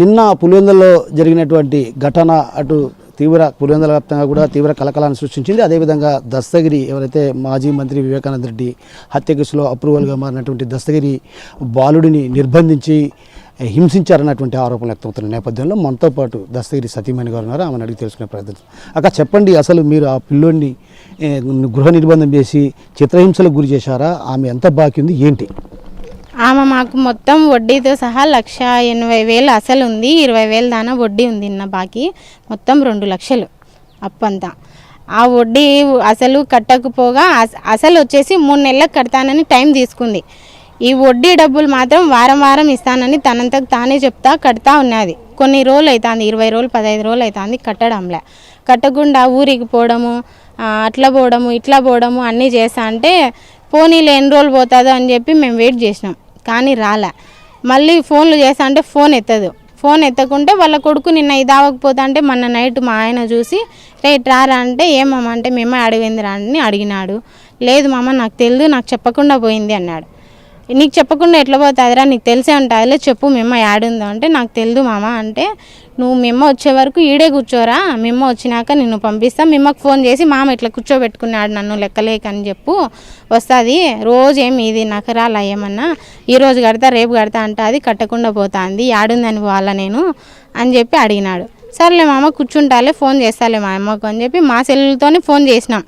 నిన్న పులివెందులలో జరిగినటువంటి ఘటన అటు తీవ్ర పులివెందుల వ్యాప్తంగా కూడా తీవ్ర కలకలాన్ని సృష్టించింది. అదేవిధంగా దస్తగిరి ఎవరైతే మాజీ మంత్రి వివేకానంద రెడ్డి హత్య కేసులో అప్రూవల్గా మారినటువంటి దస్తగిరి బాలుడిని నిర్బంధించి హింసించారన్నటువంటి ఆరోపణలు వ్యక్తమవుతున్న నేపథ్యంలో మనతో పాటు దస్తగిరి సతీమణి గారు ఉన్నారు. ఆమెను అడిగి తెలుసుకునే ప్రయత్నం అక్క చెప్పండి అసలు మీరు ఆ పిల్లోడిని గృహ నిర్బంధం చేసి చిత్రహింసలకు గురి చేశారా? ఆమె ఎంత బాకీ ఉంది? ఏంటి? ఆమె మాకు మొత్తం వడ్డీతో సహా లక్ష ఎనభై వేలు అసలు ఉంది. ఇరవై వేలు దానా వడ్డీ ఉంది నిన్న బాకీ. మొత్తం రెండు లక్షలు అప్పంతా. ఆ వడ్డీ అసలు కట్టకపోగా అస- అసలు వచ్చేసి మూడు నెలలకు కడతానని టైం తీసుకుంది. ఈ వడ్డీ డబ్బులు మాత్రం వారం వారం ఇస్తానని తనంతకు తానే చెప్తా కడతా ఉన్నది. కొన్ని రోజులు అవుతుంది ఇరవై రోజులు పదహైదు రోజులు అవుతుంది కట్టడంలే. కట్టకుండా ఊరికి పోవడము అట్లా పోవడము ఇట్లా పోవడము అన్నీ చేస్తా అంటే పోనీలు ఎన్ని రోజులు పోతుందో అని చెప్పి మేము వెయిట్ చేసినాం. కానీ రాలే. మళ్ళీ ఫోన్లు చేస్తా అంటే ఫోన్ ఎత్తదు. ఫోన్ ఎత్తకుంటే వాళ్ళ కొడుకు నిన్న ఇది అవ్వకపోతా అంటే మొన్న నైట్ మా ఆయన చూసి రేట్ రారా అంటే ఏమమ్మా అంటే మేమే అడిగింది రా అని అడిగినాడు. లేదు మామ నాకు తెలియదు నాకు చెప్పకుండా పోయింది అన్నాడు. నీకు చెప్పకుండా ఎట్లా పోతుందిరా? నీకు తెలిసే ఉంటుందిలే చెప్పు మిమ్మ యాడుందో అంటే నాకు తెలియదు మామ అంటే నువ్వు మిమ్మ వచ్చే వరకు ఈడే కూర్చోరా. మిమ్మ వచ్చినాక నిన్ను పంపిస్తా. మిమ్మకు ఫోన్ చేసి మామ ఇట్లా కూర్చోబెట్టుకున్నాడు నన్ను లెక్కలేక అని చెప్పు. వస్తుంది. రోజు ఏమి ఇది? నకరాలు ఏమన్నా? ఈరోజు కడతా రేపు కడతా అంటే అది కట్టకుండా పోతుంది. యాడుందని పోవాలా నేను? అని చెప్పి అడిగినాడు. సర్లే మామ కూర్చుంటాలే ఫోన్ చేస్తాలే మా అమ్మకు అని చెప్పి మా సెల్లుతోనే ఫోన్ చేసినాం.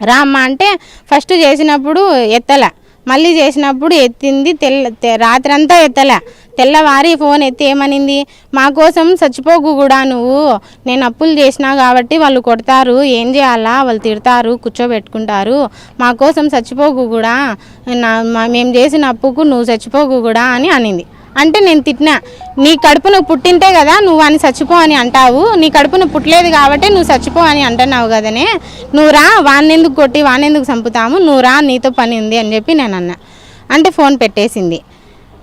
రా అమ్మ అంటే ఫస్ట్ చేసినప్పుడు ఎత్తలే. మళ్ళీ చేసినప్పుడు ఎత్తింది తెల్ల తె- రాత్రంతా ఎత్తలే. తెల్లవారి ఫోన్ ఎత్తి ఏమనింది? మా కోసం చచ్చిపోకు కూడా నువ్వు. నేను అప్పులు చేసినా కాబట్టి వాళ్ళు కొడతారు. ఏం చేయాలా? వాళ్ళు తిడతారు కూర్చోబెట్టుకుంటారు. మా కోసం చచ్చిపోకు కూడా. నా మేము చేసిన అప్పుకు నువ్వు చచ్చిపోకు కూడా అని అనింది. అంటే నేను తిట్టినా నీ కడుపును పుట్టింటే కదా నువ్వు అని చచ్చిపో అని అంటావు నీ కడుపును పుట్టలేదు కాబట్టి నువ్వు చచ్చిపో అని అంటున్నావు కదనే నువ్వు రా వాణ్ణెందుకు కొట్టి వాణ్ణెందుకు చంపుతాము నువ్వు రా నీతో పని ఉంది అని చెప్పి నేను అన్నా. అంటే ఫోన్ పెట్టేసింది.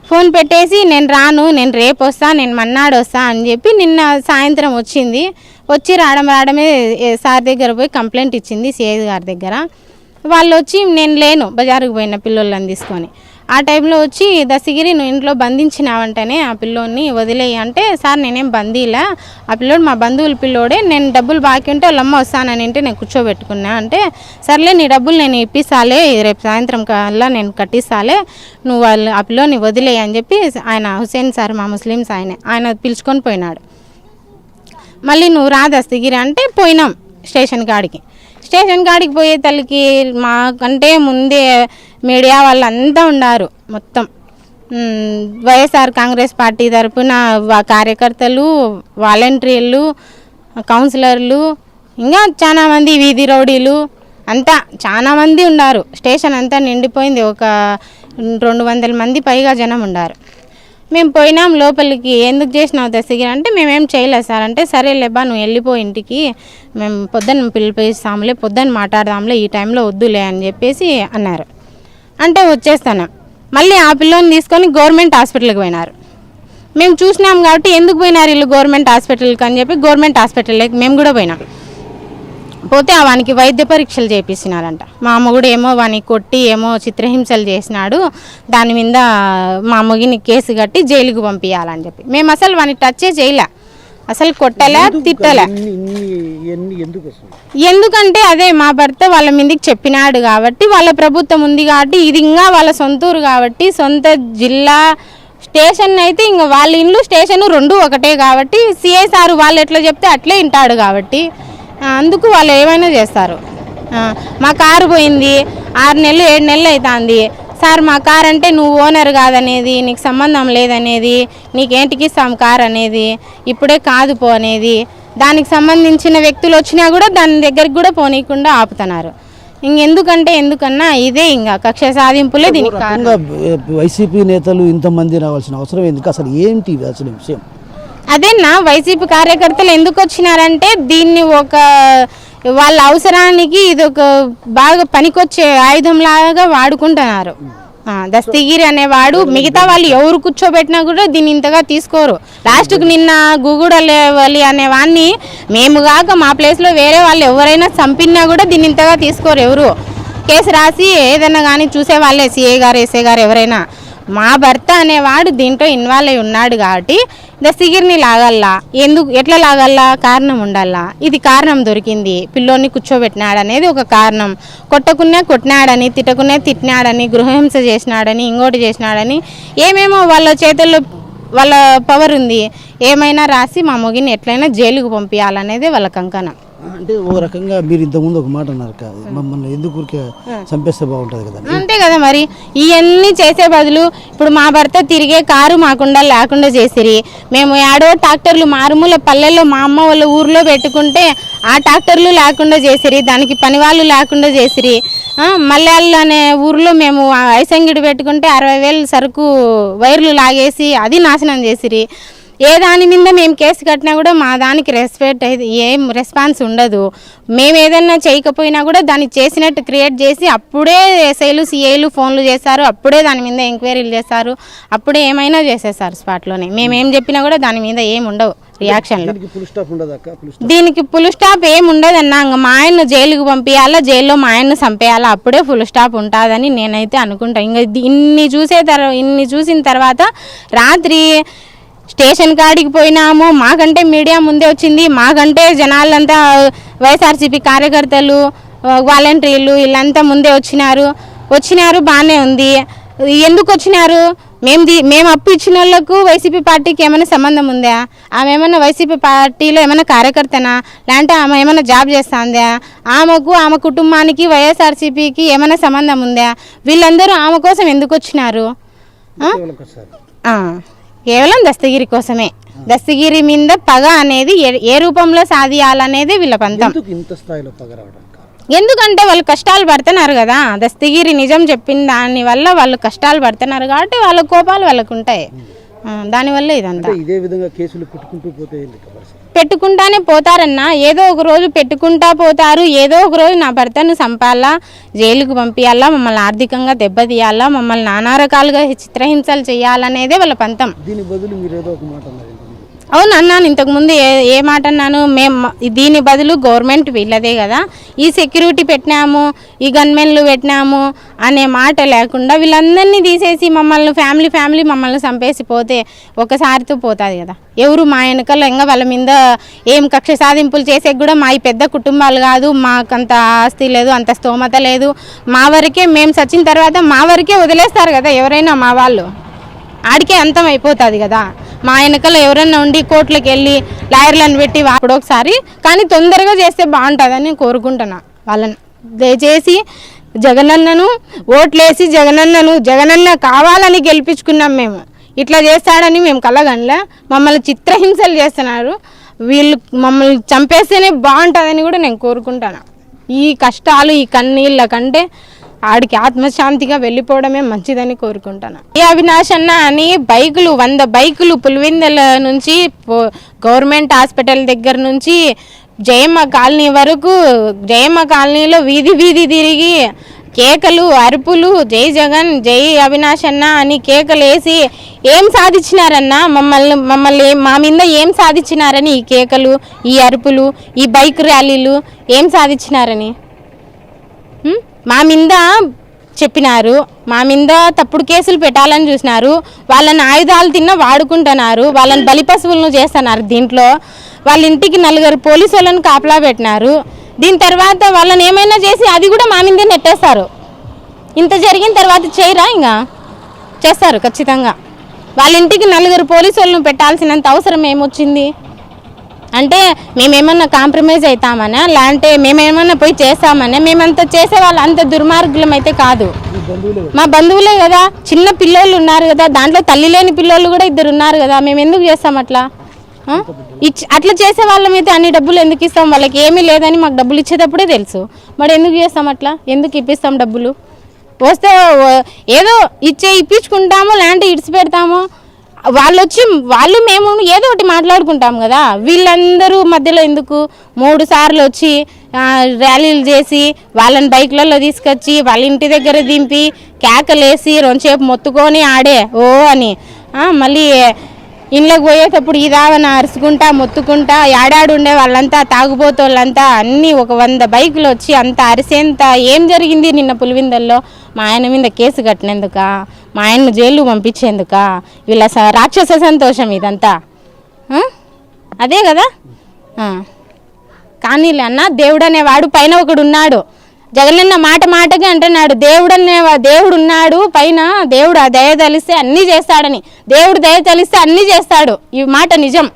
ఫోన్ పెట్టేసి నేను రాను నేను రేపు వస్తా నేను మన్నాడు వస్తా అని చెప్పి నిన్న సాయంత్రం వచ్చింది. వచ్చి రావడం రావడమే సార్ దగ్గర పోయి కంప్లైంట్ ఇచ్చింది సిఐ గారి దగ్గర. వాళ్ళు వచ్చి నేను లేను బజారుకు పోయిన పిల్లోళ్ళని తీసుకొని. ఆ టైంలో వచ్చి దశగిరి నువ్వు ఇంట్లో బంధించినావంటేనే ఆ పిల్లోడిని వదిలేయి. అంటే సార్ నేనేం బందీలా? ఆ పిల్లోడు మా బంధువుల పిల్లోడే. నేను డబ్బులు బాకీ ఉంటే వాళ్ళమ్మ వస్తానని అంటే నేను కూర్చోబెట్టుకున్నా. అంటే సర్లే నీ డబ్బులు నేను ఇప్పిస్తాలే. రేపు సాయంత్రం కల్లా నేను కట్టిస్తాలే. నువ్వు వాళ్ళు ఆ పిల్లోని వదిలేయి అని చెప్పి ఆయన హుసేన్ సార్ మా ముస్లిమ్స్ ఆయన. ఆయన పిలుచుకొని పోయినాడు. మళ్ళీ నువ్వు రా దస్తగిరి అంటే పోయినాం స్టేషన్ కాడికి. స్టేషన్ కాడికి పోయే తల్లికి మాకంటే ముందే మీడియా వాళ్ళంతా ఉన్నారు మొత్తం. వైఎస్ఆర్ కాంగ్రెస్ పార్టీ తరఫున కార్యకర్తలు వాలంటీర్లు కౌన్సిలర్లు ఇంకా చాలామంది వీధి రౌడీలు అంతా చాలామంది ఉన్నారు స్టేషన్ అంతా నిండిపోయింది. ఒక రెండు వందల మంది పైగా జనం ఉన్నారు మేము పోయినాం లోపలికి ఎందుకు చేసినావు దశగిరి అంటే మేమేం చేయలేదు సార్. అంటే సరే లేబా నువ్వు వెళ్ళిపో ఇంటికి. మేము పొద్దున్న పిలిపిస్తాంలే పొద్దున్న మాట్లాడదాంలే ఈ టైంలో వద్దులే అని చెప్పేసి అన్నారు. అంటే వచ్చేస్తాను. మళ్ళీ ఆ పిల్లని తీసుకొని గవర్నమెంట్ హాస్పిటల్కి పోయినారు. మేము చూసినాం కాబట్టి ఎందుకు పోయినారు వీళ్ళు గవర్నమెంట్ హాస్పిటల్కి అని చెప్పి గవర్నమెంట్ హాస్పిటల్కి మేము కూడా పోయినాం. పోతే వానికి వైద్య పరీక్షలు చేపిస్తున్నారంట. మా అమ్మగుడు ఏమో వానికి కొట్టి ఏమో చిత్రహింసలు చేసినాడు. దాని మీద మా అమ్మగిని కేసు కట్టి జైలుకి పంపించాలని చెప్పి. మేము అసలు వాని టచే చేయలే. అసలు కొట్టలే తిట్టలే. ఎందుకంటే అదే మా భర్త వాళ్ళ మీదకి చెప్పినాడు కాబట్టి వాళ్ళ ప్రభుత్వం ఉంది కాబట్టి ఇది ఇంకా వాళ్ళ సొంత ఊరు కాబట్టి సొంత జిల్లా స్టేషన్ అయితే ఇంకా వాళ్ళ ఇల్లు స్టేషన్ రెండు ఒకటే కాబట్టి సిఐ సారు వాళ్ళు ఎట్లా చెప్తే అట్లే వింటాడు కాబట్టి. అందుకు వాళ్ళు ఏమైనా చేస్తారు. మా కారు పోయింది ఆరు నెలలు ఏడు నెలలు అవుతుంది సార్ మా కార్ అంటే నువ్వు ఓనర్ కాదనేది నీకు సంబంధం లేదనేది నీకేంటికి ఇస్తాం కార్ అనేది ఇప్పుడే కాదు పో అనేది. దానికి సంబంధించిన వ్యక్తులు వచ్చినా కూడా దాని దగ్గరికి కూడా పోనీయకుండా ఆపుతున్నారు. ఇంకెందుకంటే ఎందుకన్నా ఇదే ఇంకా కక్ష సాధింపులే దీనికి వైసీపీ నేతలు ఇంతమంది రావాల్సిన అవసరం ఎందుకు? అసలు ఏంటి అసలు విషయం? అదేనా? వైసీపీ కార్యకర్తలు ఎందుకు వచ్చినారంటే దీన్ని ఒక వాళ్ళ అవసరానికి ఇది ఒక బాగా పనికొచ్చే ఆయుధం లాగా వాడుకుంటున్నారు. దస్తిగిరి దస్తగిరి అనేవాడు మిగతా వాళ్ళు ఎవరు కూర్చోబెట్టినా కూడా దీన్ని ఇంతగా తీసుకోరు. లాస్ట్కు నిన్న గుగుడలేవాలి అనే వాడిని మేము కాక మా ప్లేస్లో వేరే వాళ్ళు ఎవరైనా చంపినా కూడా దీన్ని ఇంతగా తీసుకోరు ఎవరు? కేసు రాసి ఏదైనా కానీ చూసే వాళ్ళే సిఏ గారు ఎస్ఏ గారు ఎవరైనా మా భర్త అనేవాడు దీంట్లో ఇన్వాల్వ్ అయి ఉన్నాడు కాబట్టి ద సిగిరిని లాగల్లా? ఎందుకు? ఎట్లా లాగల్లా? కారణం ఉండాలా ఇది కారణం దొరికింది. పిల్లోని కూర్చోబెట్టినాడు అనేది ఒక కారణం. కొట్టకునే కొట్టినాడని తిట్టకునే తిట్టినాడని గృహహింస చేసినాడని ఇంకోటి చేసినాడని ఏమేమో వాళ్ళ చేతుల్లో వాళ్ళ పవర్ ఉంది. ఏమైనా రాసి మా మొగిని ఎట్లయినా జైలుకు పంపించాలనేది వాళ్ళ కంకణం. అంటే ఓ రకంగా మీరు ఇంతకుముందు ఒక మాట అన్నారు మమ్మల్ని ఎందుకు ఊరికే చంపేస్తే బాగుంటుంది కదా? అంతే కదా మరి. ఇవన్నీ చేసే బదులు ఇప్పుడు మా భర్త తిరిగే కారు మాకుండా లేకుండా చేసిరి. మేము ఏడో ట్రాక్టర్లు మారుమూల పల్లెల్లో మా అమ్మ వాళ్ళ ఊర్లో పెట్టుకుంటే ఆ ట్రాక్టర్లు లేకుండా చేసిరి దానికి పని వాళ్ళు లేకుండా చేసిరి. ఆ, మల్యాళ్ళు అనే ఊర్లో మేము ఐసంగిడి పెట్టుకుంటే అరవై వేలు సరుకు వైర్లు లాగేసి అది నాశనం చేసిరి. ఏ దాని మీద మేము కేసు కట్టినా కూడా మా దానికి రెస్పెక్ట్ ఏం రెస్పాన్స్ ఉండదు. మేము ఏదైనా చేయకపోయినా కూడా దాన్ని చేసినట్టు క్రియేట్ చేసి అప్పుడే ఎస్ఐలు సిఐలు ఫోన్లు చేస్తారు అప్పుడే దాని మీద ఎంక్వైరీలు చేస్తారు అప్పుడే ఏమైనా చేసేస్తారు స్పాట్లోనే మేము ఏం చెప్పినా కూడా దాని మీద ఏం ఉండవు రియాక్షన్లు దీనికి ఫుల్ స్టాప్ ఉండదు అక్క ఫుల్ స్టాప్ దీనికి ఫుల్ స్టాప్ ఏం ఉండదన్నా ఇంక మా ఆయన్ను జైలుకి పంపించాలా జైల్లో మా ఆయన్ను చంపేయాలా అప్పుడే ఫుల్ స్టాప్ ఉంటుందని నేనైతే అనుకుంటా. ఇంకా ఇన్ని చూసే తర్వాత ఇన్ని చూసిన తర్వాత రాత్రి స్టేషన్ కాడికి పోయినాము. మాకంటే మీడియా ముందే వచ్చింది. మాకంటే జనాలంతా వైఎస్ఆర్సీపీ కార్యకర్తలు వాలంటీర్లు వీళ్ళంతా ముందే వచ్చినారు. వచ్చినారు బాగానే ఉంది. ఎందుకు వచ్చినారు? మేము దీ మేము అప్పు ఇచ్చిన వాళ్ళకు వైసీపీ పార్టీకి ఏమైనా సంబంధం ఉందా? ఆమె ఏమైనా వైసీపీ పార్టీలో ఏమైనా కార్యకర్తనా? లేదంటే ఆమె ఏమైనా జాబ్ చేస్తుందా? ఆమెకు ఆమె కుటుంబానికి వైఎస్ఆర్సీపీకి ఏమైనా సంబంధం ఉందా? వీళ్ళందరూ ఆమె కోసం ఎందుకు వచ్చినారు? కేవలం దస్తగిరి కోసమే. దస్తగిరి మీద పగ అనేది ఏ- రూపంలో సాధియాలనేది వీళ్ళ పంతం. ఇంత స్థాయిలో ఎందుకంటే వాళ్ళు కష్టాలు పడుతున్నారు కదా. దస్తగిరి నిజం చెప్పిన దాని వల్ల వాళ్ళు కష్టాలు పడుతున్నారు కాబట్టి వాళ్ళ కోపాలు వాళ్ళకు ఉంటాయి. దానివల్ల ఇదంతా. ఇదే విధంగా కేసులు పెట్టుకుంటూ పోతే? పెట్టుకుంటానే పోతారన్నా. ఏదో ఒక రోజు పెట్టుకుంటా పోతారు. ఏదో ఒక రోజు నా భర్తను చంపాలా జైలుకు పంపించాలా మమ్మల్ని ఆర్థికంగా దెబ్బతీయాలా మమ్మల్ని నానా రకాలుగా చిత్రహింసలు చేయాలనేదే వాళ్ళ పంతం. దీని బదులు మీరు ఏదో ఒక మాట అవును అన్నాను ఇంతకుముందు ఏ ఏ మాట అన్నాను? మేము దీని బదులు గవర్నమెంట్ వీళ్ళదే కదా. ఈ సెక్యూరిటీ పెట్టినాము ఈ గన్మెన్లు పెట్టినాము అనే మాట లేకుండా వీళ్ళందరినీ తీసేసి మమ్మల్ని ఫ్యామిలీ ఫ్యామిలీ మమ్మల్ని చంపేసి పోతే ఒకసారితో పోతుంది కదా. ఎవరు మా వెనకాల ఇంకా వాళ్ళ మీద ఏం కక్ష సాధింపులు చేసే కూడా మా ఈ పెద్ద కుటుంబాలు కాదు మాకంత ఆస్తి లేదు అంత స్తోమత లేదు. మా వరకే మేము చచ్చిన తర్వాత మా వరకే వదిలేస్తారు కదా ఎవరైనా మా వాళ్ళు. ఆడికే అంతం అయిపోతుంది కదా. మా వెనకాల ఎవరన్నా ఉండి కోర్టులకు వెళ్ళి లాయర్లను పెట్టి అప్పుడు ఒకసారి కానీ తొందరగా చేస్తే బాగుంటుందని కోరుకుంటున్నా. వాళ్ళని దయచేసి జగనన్నను ఓట్లేసి జగనన్నను జగనన్న కావాలని గెలిపించుకున్నాం మేము. ఇట్లా చేస్తాడని మేము కలగనలే. మమ్మల్ని చిత్రహింసలు చేస్తున్నారు. వీళ్ళు మమ్మల్ని చంపేస్తేనే బాగుంటుందని కూడా నేను కోరుకుంటాను ఈ కష్టాలు ఈ కన్నీళ్ళ కంటే ఆడికి ఆత్మశాంతిగా వెళ్ళిపోవడమే మంచిదని కోరుకుంటాను. ఈ అవినాష్ అన్న అని బైకులు వంద బైకులు పులివెందల నుంచి గవర్నమెంట్ హాస్పిటల్ దగ్గర నుంచి జయమ్మ కాలనీ వరకు జయమ్మ కాలనీలో వీధి వీధి తిరిగి కేకలు అరుపులు జై జగన్ జై అవినాష్ అన్న అని కేకలు వేసి ఏం సాధించినారన్న? మమ్మల్ని మమ్మల్ని మా మీద ఏం సాధించినారని ఈ కేకలు ఈ అరుపులు ఈ బైక్ ర్యాలీలు ఏం సాధించినారని? మా మీద చెప్పినారు. మా మీద తప్పుడు కేసులు పెట్టాలని చూసినారు. వాళ్ళని ఆయుధాలు తిన్న వాడుకుంటున్నారు. వాళ్ళని బలి పశువులను చేస్తున్నారు దీంట్లో. వాళ్ళ ఇంటికి నలుగురు పోలీసు వాళ్ళని కాపలా పెట్టినారు. దీని తర్వాత వాళ్ళని ఏమైనా చేసి అది కూడా మా మీదే నెట్టేస్తారు. ఇంత జరిగిన తర్వాత చేయరా ఇంకా చేస్తారు ఖచ్చితంగా. వాళ్ళ ఇంటికి నలుగురు పోలీసు వాళ్ళని పెట్టాల్సినంత అవసరం ఏమొచ్చింది? అంటే మేమేమన్నా కాంప్రమైజ్ అవుతామనా లేదంటే మేమేమన్నా పోయి చేస్తామనా? మేమంత చేసే వాళ్ళు అంత దుర్మార్గులం అయితే కాదు. మా బంధువులే కదా చిన్న పిల్లోళ్ళు ఉన్నారు కదా దాంట్లో తల్లి లేని పిల్లోళ్ళు కూడా ఇద్దరు ఉన్నారు కదా మేము ఎందుకు చేస్తాం అట్లా? ఇచ్- అట్లా చేసే వాళ్ళమైతే అన్ని డబ్బులు ఎందుకు ఇస్తాం? వాళ్ళకి ఏమీ లేదని మాకు డబ్బులు ఇచ్చేటప్పుడే తెలుసు. మరి ఎందుకు చేస్తాం అట్లా? ఎందుకు ఇప్పిస్తాం డబ్బులు? వస్తే ఏదో ఇచ్చే ఇప్పించుకుంటాము లేదంటే ఇడిచి పెడతాము వాళ్ళు వచ్చి వాళ్ళు మేము ఏదో ఒకటి మాట్లాడుకుంటాం కదా. వీళ్ళందరూ మధ్యలో ఎందుకు? మూడు సార్లు వచ్చి ర్యాలీలు చేసి వాళ్ళని బైక్లలో తీసుకొచ్చి వాళ్ళ ఇంటి దగ్గర దింపి కేకలేసి రెండుసేపు మొత్తుకొని ఆడే. ఓ అని. మళ్ళీ ఇంట్లోకి పోయేటప్పుడు ఇదావన అరుచుకుంటా మొత్తుకుంటా ఏడాడు ఉండే వాళ్ళంతా తాగుబోతోళ్ళంతా అన్నీ ఒక వంద బైకులు వచ్చి అంత అరిసేంత ఏం జరిగింది నిన్న పులివిందల్లో? మా ఆయన మీద కేసు కట్టినందుక? మా ఆయన్ను జైలు పంపించేందుక? వీళ్ళ స- రాక్షస సంతోషం ఇదంతా. అదే కదా? కానీ అన్న దేవుడు అనేవాడు పైన ఒకడు ఉన్నాడు జగనన్న మాట మాటగా అంటున్నాడు. దేవుడు అనే దేవుడు ఉన్నాడు పైన దేవుడు ఆ దయ తలిస్తే అన్నీ చేస్తాడని. దేవుడు దయ తలిస్తే అన్నీ చేస్తాడు. ఈ మాట నిజం.